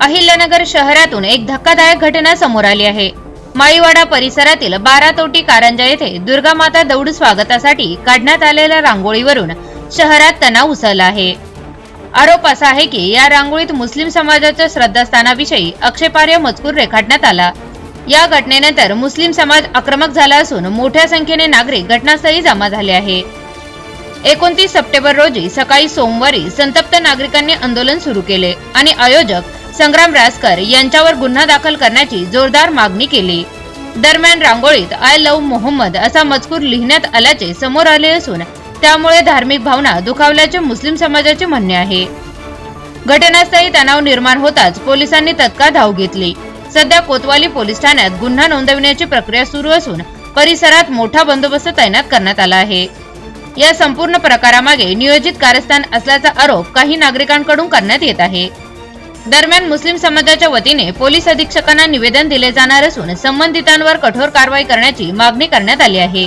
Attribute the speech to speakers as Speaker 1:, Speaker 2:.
Speaker 1: अहिल्यानगर शहरातून एक धक्कादायक घटना समोर आली आहे. माळीवाडा परिसरातील बारा तोटी कारंजा येथे दुर्गा माता दौड स्वागतासाठी काढण्यात आलेल्या रांगोळीवरून शहरात तणाव उसळला आहे. आरोप असा आहे की या रांगोळीत मुस्लिम समाजाच्या श्रद्धास्थानाविषयी आक्षेपार्ह मजकूर रेखाटण्यात आला. या घटनेनंतर मुस्लिम समाज आक्रमक झाला असून मोठ्या संख्येने नागरिक घटनास्थळी जमा झाले आहे. एकोणतीस सप्टेंबर रोजी सकाळी सोमवारी संतप्त नागरिकांनी आंदोलन सुरू केले आणि आयोजक संग्राम रासकर यांच्यावर गुन्हा दाखल करण्याची जोरदार मागणी केली. दरम्यान रांगोळीत आय लव्ह मोहम्मद असा मजकूर लिहिण्यात आल्याचे समोर आले असून त्यामुळे धार्मिक भावना दुखावल्याचे मुस्लिम समाजाचे म्हणणे आहे. घटनास्थळी तणाव निर्माण होताच पोलिसांनी तत्काळ धाव घेतली. सध्या कोतवाली पोलीस ठाण्यात गुन्हा नोंदविण्याची प्रक्रिया सुरू असून परिसरात मोठा बंदोबस्त तैनात करण्यात आला आहे. या संपूर्ण प्रकारामागे नियोजित कारस्थान असल्याचा आरोप काही नागरिकांकडून करण्यात येत आहे. दरम्यान मुस्लिम समाजाच्या वतीने पोलीस अधीक्षकांना निवेदन दिले जाणार असून संबंधितांवर कठोर कारवाई करण्याची मागणी करण्यात आली आहे.